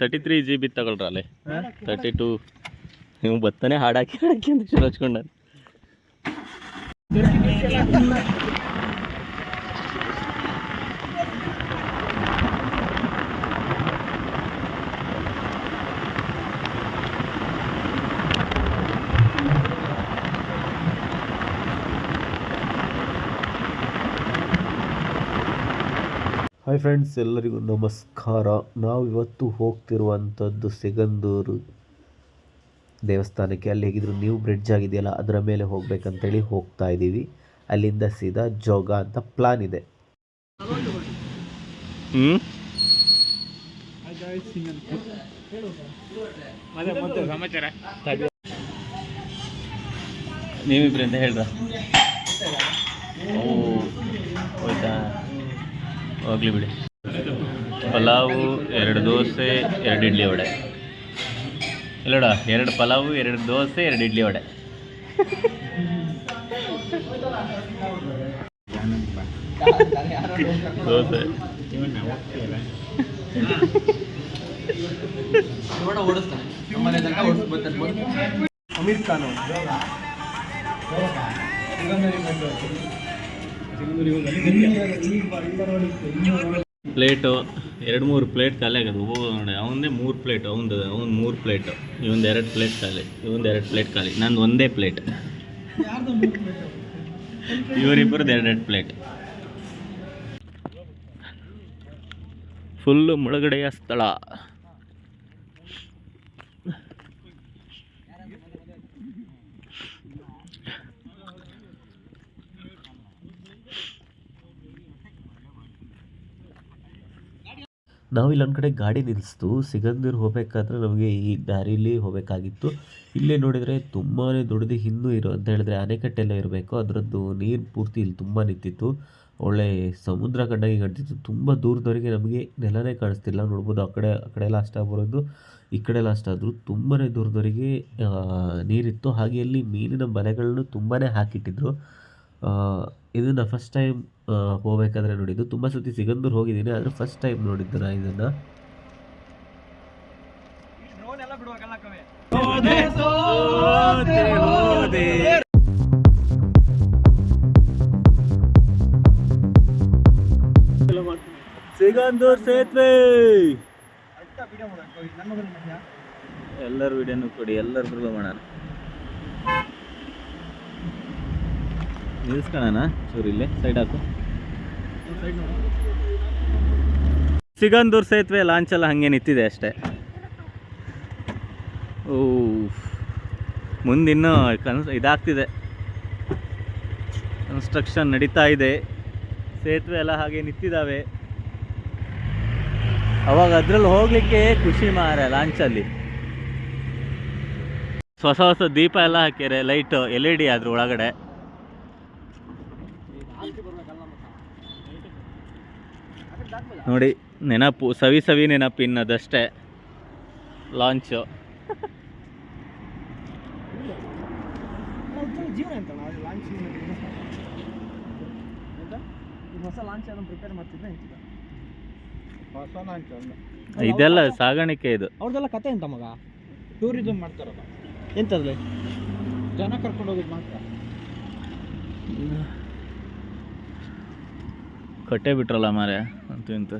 Thirty three G B ತಗೊಳ್ರಲ್ಲೇ. Thirty two ನೀವು ಬತ್ತನೆ ಹಾಡಾಕಿ ಹಾಡಾಕಿ ಅಂತ ಹಚ್ಕೊಂಡ ಹಾಯ್ ಫ್ರೆಂಡ್ಸ್, ಎಲ್ಲರಿಗೂ ನಮಸ್ಕಾರ. ನಾವು ಇವತ್ತು ಹೋಗ್ತಿರುವಂಥದ್ದು ಸಿಗಂದೂರು ದೇವಸ್ಥಾನಕ್ಕೆ. ಅಲ್ಲಿ ಹೇಗಿದ್ರು ನ್ಯೂ ಬ್ರಿಡ್ಜ್ ಆಗಿದೆಯಲ್ಲ ಅದರ ಮೇಲೆ ಹೋಗ್ಬೇಕಂತೇಳಿ ಹೋಗ್ತಾ ಇದ್ದೀವಿ. ಅಲ್ಲಿಂದ ಸೀದಾ ಜೋಗ ಅಂತ ಪ್ಲಾನ್ ಇದೆ. ಹ್ಞೂ ನೀವಿಬ್ರು ಅಂತ ಹೇಳ್ರ? ಹೋಯ್ತಾ? ಹೋಗ್ಲಿ ಬಿಡಿ. ಪಲಾವು, ಎರಡು ದೋಸೆ, ಎರಡು ಇಡ್ಲಿ ವಡೆ. ಇಲ್ಲೋಡ, ಎರಡು ಪಲಾವು, ಎರಡು ದೋಸೆ, ಎರಡು ಇಡ್ಲಿ ವಡೆ. ದೋಸೆ. ಅಮೀರ್ ಖಾನ್ ಪ್ಲೇಟು, ಎರಡು ಮೂರು ಪ್ಲೇಟ್ ಖಾಲಿ ಆಗೋದು. ಓ, ನೋಡಿ ಅವನದೇ ಮೂರು ಪ್ಲೇಟ್ ಅವನದು ಅವ್ನು ಮೂರು ಪ್ಲೇಟ್, ಇವೊಂದು ಎರಡು ಪ್ಲೇಟ್ ಖಾಲಿ, ಇವೊಂದು ಎರಡು ಪ್ಲೇಟ್ ಖಾಲಿ, ನಂದು ಒಂದೇ ಪ್ಲೇಟ್. ಇವರಿಬ್ಬರದ್ದು ಎರಡೆರಡು ಪ್ಲೇಟ್. ಫುಲ್ಲು ಮುಳುಗಡೆಯ ಸ್ಥಳ. ನಾವು ಇಲ್ಲೊಂದು ಕಡೆ ಗಾಡಿ ನಿಲ್ಲಿಸ್ತು ಸಿಗಂದೂರು ಹೋಗಬೇಕಾದ್ರೆ ನಮಗೆ ಈ ದಾರಿಲಿ ಹೋಗಬೇಕಾಗಿತ್ತು. ಇಲ್ಲೇ ನೋಡಿದರೆ ತುಂಬಾ ದೊಡ್ಡದು ಹಿಂದೂ ಇರೋ, ಅಂತ ಹೇಳಿದ್ರೆ ಅಣೆಕಟ್ಟೆಲ್ಲ ಇರಬೇಕು. ಅದರದ್ದು ನೀರು ಪೂರ್ತಿ ಇಲ್ಲಿ ತುಂಬ ನಿಂತಿತ್ತು. ಒಳ್ಳೆ ಸಮುದ್ರ ಕಂಡಂಗೆ ಕಾಣ್ತಿತ್ತು. ತುಂಬ ದೂರದವರೆಗೆ ನಮಗೆ ನೆಲನೇ ಕಾಣಿಸ್ತಿಲ್ಲ. ನೋಡ್ಬೋದು ಆ ಕಡೆ ಆ ಕಡೆ ಲಾಸ್ಟ್ ಬರೋದು, ಈ ಕಡೆ ಲಾಸ್ಟ್ ಅಷ್ಟಾದರೂ ತುಂಬಾ ದೂರದವರೆಗೆ ನೀರಿತ್ತು. ಹಾಗೆ ಅಲ್ಲಿ ಮೀನಿನ ಬಲೆಗಳನ್ನು ತುಂಬಾ ಹಾಕಿಟ್ಟಿದ್ರು. ಇದನ್ನು ಫಸ್ಟ್ ಟೈಮ್ ಹೋಗ್ಬೇಕಾದ್ರೆ ನೋಡಿದ್ದು ತುಂಬ ಸತಿ ಸಿಗಂದೂರು ಹೋಗಿದ್ದೀನಿ, ಆದರೆ ಫಸ್ಟ್ ಟೈಮ್ ನೋಡಿದ್ದು ನಾ ಇದನ್ನು. ಸಿಗಂದೂರ್ ಸೇತುವೆ! ಎಲ್ಲರ ವಿಡಿಯೋನು ಕೊಡಿ ಎಲ್ಲರಿಗೂ ಮಾಡೋಣ ನಿಲ್ಸ್ಕೊಳ್ಳೋಣ? ಚೂರು ಇಲ್ಲಿ ಸೈಡ್ ಹಾಕು. ಸಿಗಂದೂರು ಸೇತುವೆ ಲಾಂಚ್ ಎಲ್ಲ ಹಾಗೆ ನಿಂತಿದೆ ಅಷ್ಟೇ. ಓ ಮುಂದಿನ್ನೂ ಕನ್ಸ್ ಇದಾಗ್ತಿದೆ. ಕನ್ಸ್ಟ್ರಕ್ಷನ್ ನಡೀತಾ ಇದೆ. ಸೇತುವೆ ಎಲ್ಲ ಹಾಗೆ ನಿಂತಿದ್ದಾವೆ ಅವಾಗ ಅದ್ರಲ್ಲಿ ಹೋಗಲಿಕ್ಕೆ ಖುಷಿ ಮಾರ ಲಾಂಚಲ್ಲಿ ಹೊಸ ಹೊಸ ದೀಪ ಎಲ್ಲ ಹಾಕ್ಯಾರೆ ಲೈಟ್ ಎಲ್ ಇ ಡಿ ಅದ್ರ ಒಳಗಡೆ. ನೋಡಿ ನೆನಪು ಸವಿ ಸವಿ ನೆನಪು ಇನ್ನದಷ್ಟೇ ಲಾಂಚು ಇದೆಲ್ಲ ಸಾಗಾಣಿಕೆ ಇದು. ಅವ್ರದ್ದೆಲ್ಲ ಕತೆ ಎಂತ ಮಗ? ಟೂರಿಸಂ ಮಾಡ್ತಾರಲ್ಲ. ಎಂತದ್ಲೆ ಜನ ಕರ್ಕೊಂಡು ಹೋಗೋದು ಮಾತ್ರ. ಕಟ್ಟೆ ಬಿಟ್ರಲ್ಲ ಮಾರೆ ಅಂತೂ ಇಂತ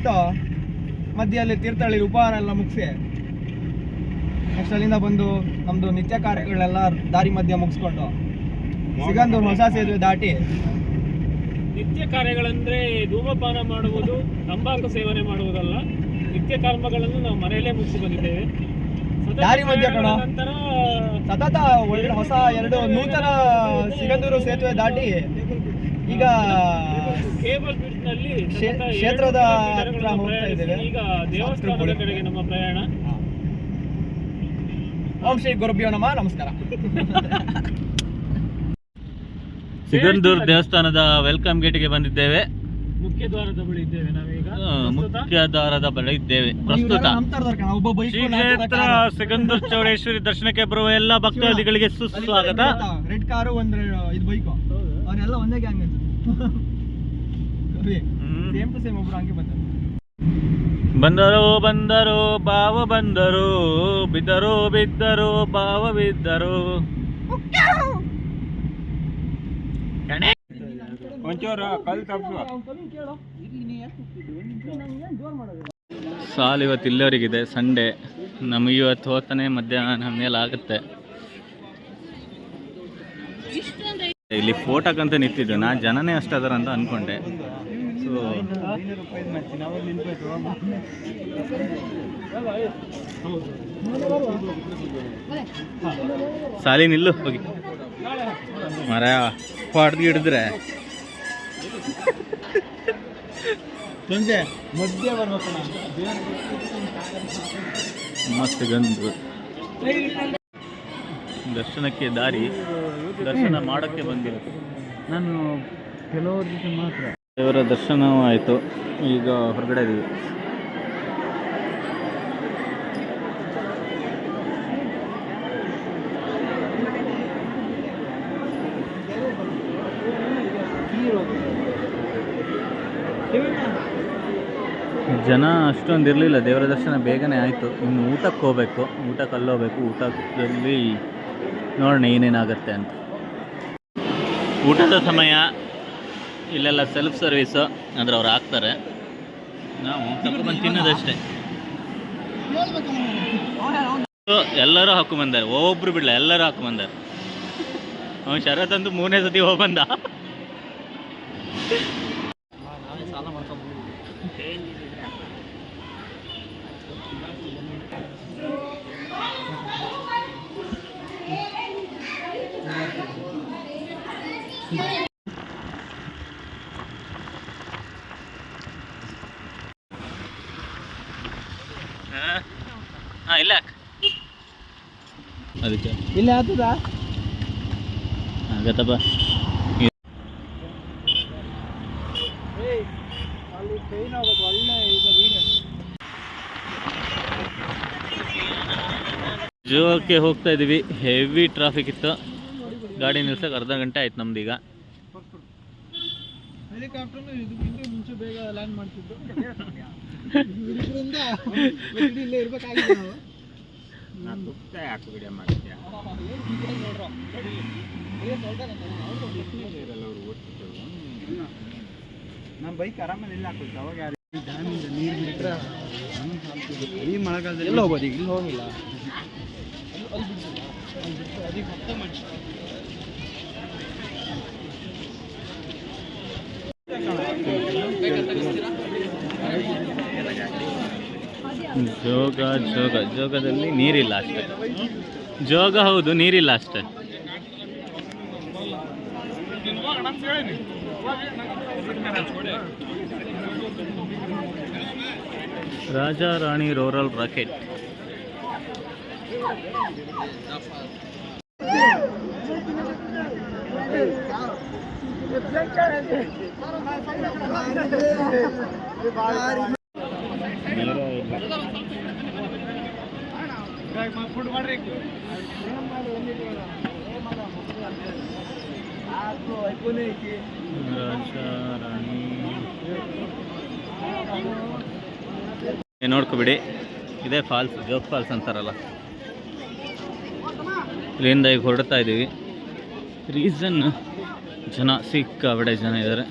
ಹೊರಟು ಮಧ್ಯದಲ್ಲಿ ತೀರ್ಥಹಳ್ಳಿ ಉಪಹಾರ ಎಲ್ಲ ಮುಗಿಸಿ ನೆಕ್ಸ್ಟ್ ಅಲ್ಲಿಂದ ಬಂದು ನಮ್ಮದು ನಿತ್ಯ ಕಾರ್ಯಗಳೆಲ್ಲ ದಾರಿ ಮಧ್ಯ ಮುಗಿಸ್ಕೊಂಡು ಸಿಗಂದೂರು ಹೊಸ ಸೇತುವೆ ದಾಟಿ ನಿತ್ಯ ಕಾರ್ಯಗಳಂದ್ರೆ ಧೂಮಪಾನ ಮಾಡುವುದು ತಂಬಾಕು ಸೇವನೆ ಮಾಡುವುದಲ್ಲ ನಿತ್ಯ ಕರ್ಮಗಳನ್ನು ನಾವು ಮನೆಯಲ್ಲೇ ಮುಗಿಸಿ ಬಂದಿದ್ದೇವೆ ಸತತ ದಾರಿ ಮಧ್ಯ ಕಣ. ನಂತರ ಸತತ ಒಳ್ಳೆ ಹೊಸ ಎರಡು ನೂತನ ಸಿಗಂದೂರು ಸೇತುವೆ ದಾಟಿ ಈಗ ಕೇಬಲ್ ನಲ್ಲಿ ಕ್ಷೇತ್ರದ ಈಗ ದೇವಸ್ಥಾನದ ಕಡೆಗೆ ನಮ್ಮ ಪ್ರಯಾಣ. ಓಂ ಶ್ರೀ ಗುರುಭ್ಯೋ ನಮಃ. ನಮಸ್ಕಾರ. ಸಿಗಂದೂರ್ ದೇವಸ್ಥಾನದ ವೆಲ್ಕಮ್ ಗೇಟ್ಗೆ ಬಂದಿದ್ದೇವೆ. ಮುಖ್ಯ ದ್ವಾರದ ಬಳಿ ಇದ್ದೇವೆ ನಾವೀಗ. ಆ, ಪ್ರಸ್ತುತ? ಮುಖ್ಯ ದ್ವಾರದ ಬಳಿ ಇದ್ದೇವೆ. ಪ್ರಸ್ತುತ. ಶ್ರೀ ಕ್ಷೇತ್ರ ಸಿಗಂದೂರ್ ಚೌಡೇಶ್ವರಿ ದರ್ಶನಕ್ಕೆ ಬರುವ ಎಲ್ಲ ಭಕ್ತಾದಿಗಳಿಗೆ ಸುಸ್ವಾಗತ. ರೆಡ್ ಕಾರು ಒಂದು ಇದು ಬೈಕು. ಅವನ್ನೆಲ್ಲ ಒಂದೇ ಗ್ಯಾಂಗ್. ಸೇಮ್ ಟು ಸೇಮ್ ಒಬ್ರು ಹಂಗೆ ಬಂದರು. ಬಂದರು ಬಂದರು ಬಾವ ಬಂದರು ಬಿದ್ದರು ಬಿದ್ದರು ಬಾವ ಬಿದ್ದರು. ಒಂಚೂರು ಕಲ್ ತಪ್ಪು ಸಾಲ್ ಇವತ್ತು ಇಲ್ಲವರಿಗಿದೆ ಸಂಡೇ. ನಮಗೆ ಇವತ್ತು ಹೋಗ್ತಾನೆ ಮಧ್ಯಾಹ್ನ ಮೇಲೆ ಆಗುತ್ತೆ. ಇಲ್ಲಿ ಫೋಟೋಕ್ಕಂತ ನಿಂತಿದ್ದು ನಾ ಜನನೇ ಅಷ್ಟಾದಾರ ಅಂತ ಅನ್ಕೊಂಡೆ. ಸೊ ಸಾಲಿ ನಿಲ್ಲು ಹೋಗಿ. ಮರ ಪಾಡ್ದು ಹಿಡಿದ್ರೆ. ಸಂಜೆ ಮಧ್ಯೆ ಬರ್ಬೇಕು ಮಸ್ತ್ ಗಂದು ದರ್ಶನಕ್ಕೆ ದಾರಿ. ದರ್ಶನ ಮಾಡೋಕ್ಕೆ ಬಂದಿರುತ್ತೆ ನಾನು ಕೆಲವರು ಜೊತೆ ಮಾತ್ರ. ದೇವರ ದರ್ಶನವೂ ಆಯಿತು. ಈಗ ಹೊರಗಡೆ ಇದೀವಿ. ಜನ ಅಷ್ಟೊಂದು ಇರಲಿಲ್ಲ. ದೇವರ ದರ್ಶನ ಬೇಗನೆ ಆಯಿತು. ಇನ್ನು ಊಟಕ್ಕೆ ಹೋಗ್ಬೇಕು. ಊಟಕ್ಕೆ ಅಲ್ಲೋಗ್ಬೇಕು. ಊಟದಲ್ಲಿ ನೋಡೋಣ ಏನೇನಾಗುತ್ತೆ ಅಂತ. ಊಟದ ಸಮಯ ಇಲ್ಲೆಲ್ಲ ಸೆಲ್ಫ್ ಸರ್ವಿಸ್ ಅಂದ್ರೆ ಅವ್ರು ಹಾಕ್ತಾರೆ. ನಾವು ತಗೊಂಡ್ಬಂದು ತಿನ್ನೋದಷ್ಟೇ. ಎಲ್ಲರೂ ಹಾಕೊಂಬಂದಾರೆ. ಒಬ್ಬರು ಬಿಡಲ್ಲ ಎಲ್ಲರೂ ಹಾಕೊಂಬಂದಾರೆ. ಅವ್ನು ಶರತ್ ಅಂತೂ ಮೂರನೇ ಸತಿ ಹೋಗಿ ಬಂದ ಹಾಂ ಇಲ್ಲ. ಅದಕ್ಕೆ? ಇಲ್ಲಿ ಆಗ್ತದ ಆಗತ್ತಪ್ಪ ಜೋಕ್ಕೆ ಹೋಗ್ತಾ ಇದ್ದೀವಿ ಹೆವಿ ಟ್ರಾಫಿಕ್ ಇತ್ತು. ಗಾಡಿ ನಿಲ್ಸಕ್ಕೆ ಅರ್ಧ ಗಂಟೆ ಆಯ್ತು ನಮ್ದು ಈಗ. ಇದು ಇಂದು ಮುಂಚೆ ಬೇಗ ಲ್ಯಾಂಡ್ ಮಾಡ್ತಿದ್ದು ಇದರಿಂದ ಇಲ್ಲೇ ಇರಬೇಕಾಗಿದೆ ನಾವು ನಮ್ಮ ಬೈಕ್ ಆರಾಮಲ್ಲಿ ಇಲ್ಲ ಹಾಕೋದು ಅವಾಗ ಯಾರು ಡ್ಯಾಮಿಂದ ನೀರು ಬಿಟ್ಟರೆ ಈ ಮಳೆಗಾಲದಲ್ಲಿ ಎಲ್ಲ ಹೋಗೋದು ಈಗ? ಇಲ್ಲಿ ಹೋಗಿಲ್ಲ. ಅದಕ್ಕೆ ಮತ್ತೆ ಮಾಡಿ ಜೋಗ ಜೋಗ ಜೋಗದಲ್ಲಿ ನೀರಿಲ್ಲ ಅಷ್ಟೇ ಜೋಗ ಹೌದು ನೀರಿಲ್ಲ ಅಷ್ಟೇ Raja Rani roarer rocket food ಮಾಡ್ರಿ ರಾಜಾ ರಾಣಿ ಏ, ನೋಡ್ಕೊಬಿಡಿ ಇದೇ ಫಾಲ್ಸ್ ಜೋಗ್ ಫಾಲ್ಸ್ ಅಂತಾರಲ್ಲ. ಇಲ್ಲಿಂದ ಈಗ ಹೊರಡ್ತಾ ಇದ್ದೀವಿ ರೀಸನ್ ಜನ ಸಿಕ್ಕಾಬಡೆ ಜನ ಇದ್ದಾರೆ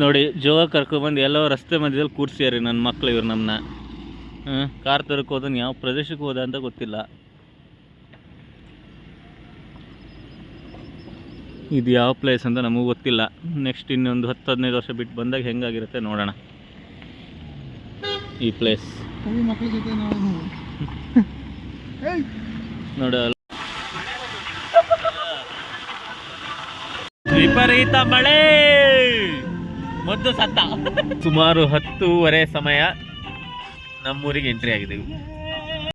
ನೋಡಿ ಜೋಗ ಕರ್ಕೊಬಂದು ಎಲ್ಲೋ ರಸ್ತೆ ಮಧ್ಯದಲ್ಲಿ ಕೂರಿಸ್ಯಾರಿ ನನ್ನ ಮಕ್ಳು ಇವ್ರು ನಮ್ಮನ್ನ ಕಾರ್ ತರಕ್ಕೆ ಹೋದನ್ ಯಾವ ಪ್ರದೇಶಕ್ಕೆ ಹೋದ ಅಂತ ಗೊತ್ತಿಲ್ಲ. ಇದು ಯಾವ ಪ್ಲೇಸ್ ಅಂತ ನಮಗೂ ಗೊತ್ತಿಲ್ಲ. ನೆಕ್ಸ್ಟ್ ಇನ್ನೊಂದು ಹತ್ತು ಹದಿನೈದು ವರ್ಷ ಬಿಟ್ಟು ಬಂದಾಗ ಹೆಂಗಾಗಿರುತ್ತೆ ನೋಡೋಣ. ಈ ಪ್ಲೇಸ್ ಮಕ್ಕಳ ನೋಡ. ವಿಪರೀತ ಮಳೆ! ಮೊದ್ದು ಸತ್ತ. ಸುಮಾರು ಹತ್ತೂವರೆ ಸಮಯ ನಮ್ಮೂರಿಗೆ ಎಂಟ್ರಿ ಆಗಿದ್ದೀವಿ